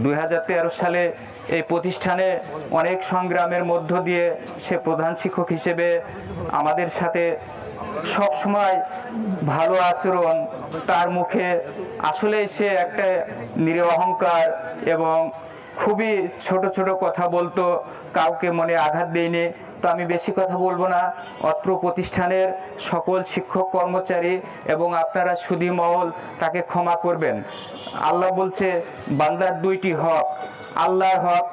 দু হাজার তেরো সালে এই প্রতিষ্ঠানে অনেক সংগ্রামের মধ্য দিয়ে সে প্রধান শিক্ষক হিসেবে আমাদের সাথে সব সময় ভালো আচরণ, তার মুখে আসলে সে একটা নিরহংকার এবং খুবই ছোট ছোট কথা বলতো, কাউকে মনে আঘাত দেয়নি। তো আমি বেশি কথা বলব না। অত্র প্রতিষ্ঠানের সকল শিক্ষক কর্মচারী এবং আপনারা সুদী মহল তাকে ক্ষমা করবেন। আল্লাহ বলছে, বান্দার দুইটি হক। আল্লাহর হক,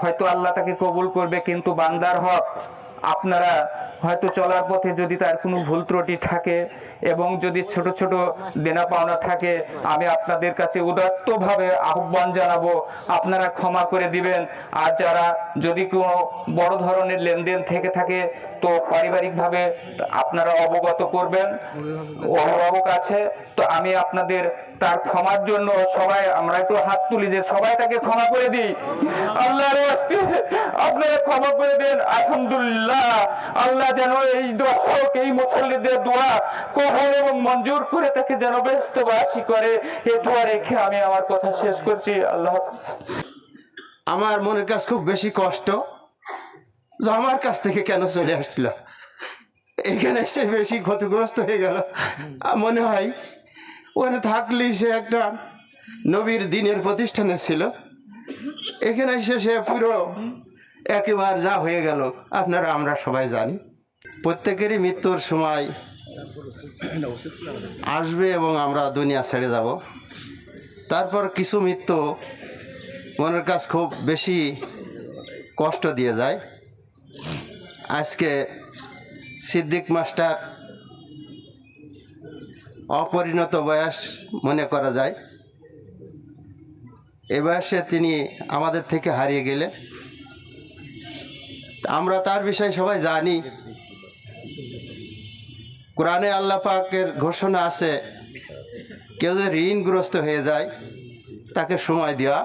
হয়তো আল্লাহ তাকে কবুল করবে, কিন্তু বান্দার হক আপনারা হয়তো চলার পথে যদি তার কোনো ভুল ত্রুটি থাকে এবং যদি ছোট ছোট দেনা পাওনা থাকে, আমি আপনাদের কাছে উদাত্তভাবে আহ্বান জানাব, আপনারা ক্ষমা করে দিবেন। আর যারা যদি কোনো বড় ধরনের লেনদেন থেকে থাকে, তো পারিবারিকভাবে আপনারা অবগত করবেন। অভিভাবক আছে, তো আমি আপনাদের তার ক্ষমার জন্য সবাই, আমরা একটু হাত তুলি যে সবাই তাকে ক্ষমা করে দিই। ওয়াস্তে, আপনারা ক্ষমা করে দেন। আলহামদুলিল্লাহ, আল্লাহ যেন এই দর্শক, এই মুসল্লিদের দোয়া কবল এবং মঞ্জুর করে তাকে যেন ব্যস্তবাসী করে। এ দোয়া রেখে আমি আমার কথা শেষ করছি। আল্লাহ আমার মনের কাছে খুব বেশি কষ্ট। যে আমার কাছ থেকে কেন চলে আসছিল? এখানে এসে বেশি ক্ষতিগ্রস্ত হয়ে গেল। মনে হয়, ওখানে থাকলেই সে একটা নবীর দিনের প্রতিষ্ঠানে ছিল। এখানে এসে সে পুরো একেবারে যা হয়ে গেল, আপনারা, আমরা সবাই জানি। প্রত্যেকেরই মৃত্যুর সময় আসবে এবং আমরা দুনিয়া ছেড়ে যাব। তারপর কিছু মৃত্যু মনের কাছ খুব বেশি কষ্ট দিয়ে যায়। আজকে সিদ্দিক মাস্টার অপরিণত বয়স মনে করা যায়। এ বয়সে তিনি আমাদের থেকে হারিয়ে গেলেন। আমরা তার বিষয়ে সবাই জানি। কোরআনে আল্লাহ পাকের ঘোষণা আছে, কেউ যদি ঋণগ্রস্ত হয়ে যায়, তাকে সময় দেওয়া।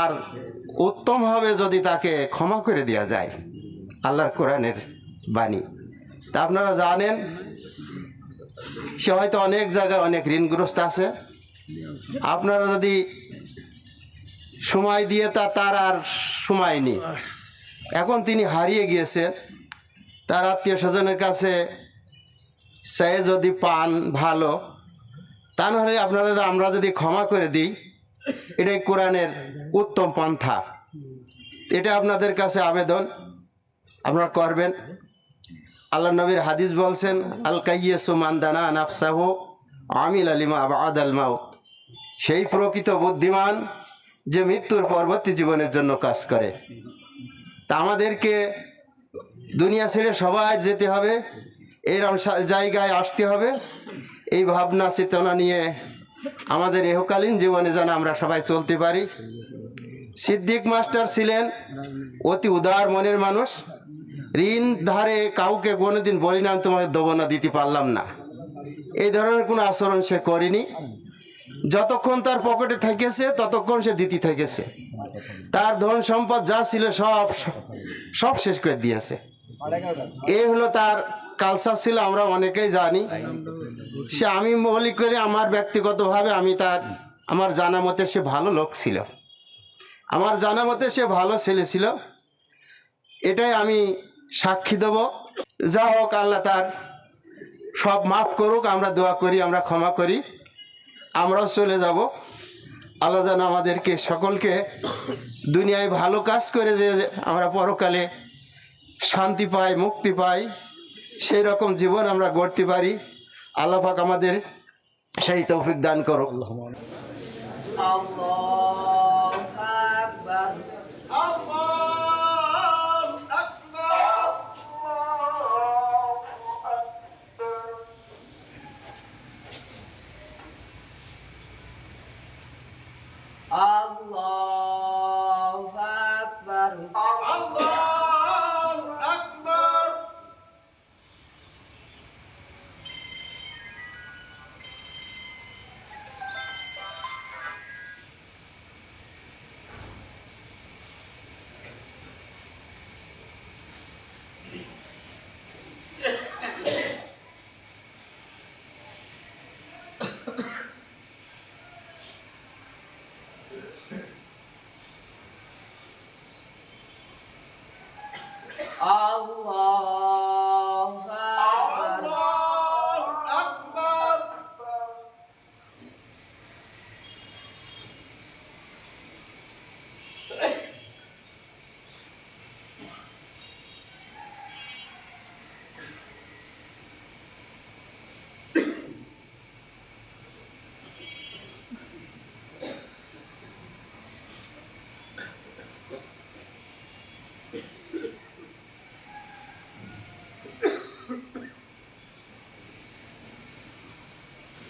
আর উত্তমভাবে যদি তাকে ক্ষমা করে দেওয়া যায়, আল্লাহর কোরআনের বাণী। তা আপনারা জানেন, সে হয়তো অনেক জায়গায় অনেক ঋণগ্রস্ত আছে। আপনারা যদি সময় দিয়ে তা, তার আর সময় নেই। এখন তিনি হারিয়ে গিয়েছেন। তার আত্মীয় স্বজনের কাছে সে যদি পান ভালো, তা নাহলে আপনারা আমরা যদি ক্ষমা করে দিই, এটাই কোরআনের উত্তম পন্থা। এটা আপনাদের কাছে আবেদন, আপনারা করবেন। আল্লাহ নবীর হাদিস বলছেন, আল কাইয়েসু মান্দানা নাফসাহ আমিল আলিমা আবাদ আল মাউত। সেই প্রকৃত বুদ্ধিমান যে মৃত্যুর পরবর্তী জীবনের জন্য কাজ করে। তা আমাদেরকে দুনিয়া ছেড়ে সবাই যেতে হবে এরম জায়গায় আসতে হবে। এই ভাবনা চেতনা নিয়ে আমাদের এহকালীন জীবনে যেন আমরা সবাই চলতে পারি। সিদ্দিক মাস্টার ছিলেন অতি উদার মনের মানুষ। ঋণ ধারে কাউকে কোনোদিন বলি না তোমাকে দেবো না, দিতে পারলাম না। এই ধরনের কোনো আচরণ সে করেনি। যতক্ষণ তার পকেটে থেকেছে, ততক্ষণ সে দিতে থেকেছে। তার ধন সম্পদ যা ছিল সব সব শেষ করে দিয়েছে। এই হলো তার কালচার ছিল, আমরা অনেকেই জানি। সে আমি মনে করে, আমার ব্যক্তিগতভাবে আমি তার, আমার জানা মতে সে ভালো লোক ছিল। আমার জানা মতে সে ভালো ছেলে ছিল। এটাই আমি সাক্ষী দেব। যা হোক, আল্লাহ তার সব মাফ করুক, আমরা দোয়া করি, আমরা ক্ষমা করি। আমরাও চলে যাব। আল্লাহ যেন আমাদেরকে সকলকে দুনিয়ায় ভালো কাজ করে যে আমরা পরকালে শান্তি পাই মুক্তি পাই সেই রকম জীবন আমরা গড়তে পারি। আল্লাহাক আমাদের সেই তৌফিক দান করো আল্লাহ